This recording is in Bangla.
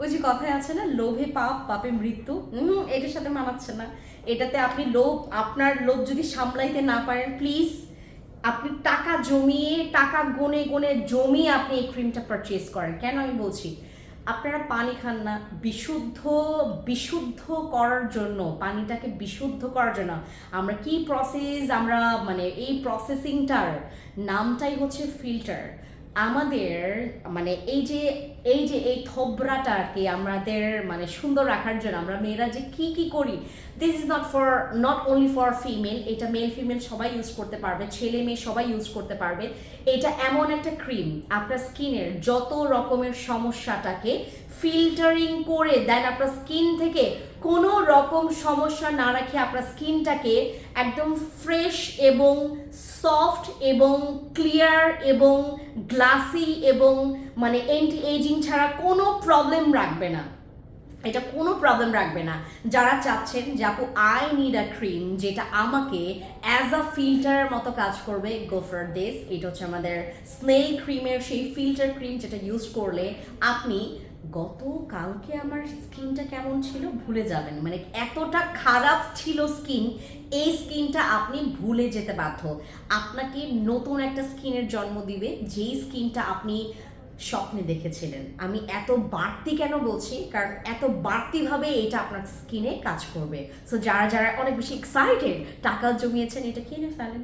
ওই যে কথায় আছে না, লোভে পাপ, পাপে মৃত্যু হুম এটার সাথে মানাচ্ছে না। এটাতে আপনি লোভ, আপনার লোভ যদি সামলাইতে না পারেন প্লিজ আপনি টাকা জমিয়ে, টাকা গনে গনে জমিয়ে আপনি এই ক্রিমটা পারচেস করেন। কেন আমি বলছি? আপনারা পানি খান না। বিশুদ্ধ বিশুদ্ধ করার জন্য, পানিটাকে বিশুদ্ধ করার জন্য, আমরা কি প্রসেস আমরা মানে এই প্রসেসিংটার নামটাই হচ্ছে ফিল্টার আমাদের মানে এই যে এই যে এই থবরাটাকে আমাদের মানে সুন্দর রাখার জন্য আমরা মেয়েরা যে কি কি করি this is not for not only for female এটা মেল ফিমেল সবাই ইউজ করতে পারবে, ছেলে মেয়ে সবাই ইউজ করতে পারবে। এটা এমন একটা ক্রিম আপনার স্কিনের যত রকমের সমস্যাটাকে ফিল্টারিং করে দেন আপনার স্কিন থেকে কোনো রকম সমস্যা না রাখে আপনার স্কিনটাকে একদম ফ্রেশ এবং সফট এবং ক্লিয়ার এবং গ্লাসি এবং মানে এন্টি এজিং ছাড়া কোনো প্রবলেম রাখবে না। এটা কোনো প্রবলেম রাখবে না। যারা চাচ্ছেন যে, আপু আই নিড আ ক্রিম যেটা আমাকে অ্যাজ আ ফিল্টারের মতো কাজ করবে গো ফর দিস এটা হচ্ছে আমাদের স্নেল ক্রিমের সেই ফিল্টার ক্রিম যেটা ইউজ করলে আপনি গত কালকে আমার স্কিনটা কেমন ছিল ভুলে যাবেন। মানে এতটা খারাপ ছিল স্কিন, এই স্কিনটা আপনি ভুলে যেতে বাধ্য। আপনাকে নতুন একটা স্কিনের জন্ম দিবে, যেই স্কিনটা আপনি স্বপ্নে দেখেছিলেন। আমি এত বাড়তি কেন বলছি? কারণ এত বাড়তিভাবে এটা আপনার স্কিনে কাজ করবে। সো যারা যারা অনেক বেশি এক্সাইটেড টাকা জমিয়েছেন, এটা কিনে ফেলেন।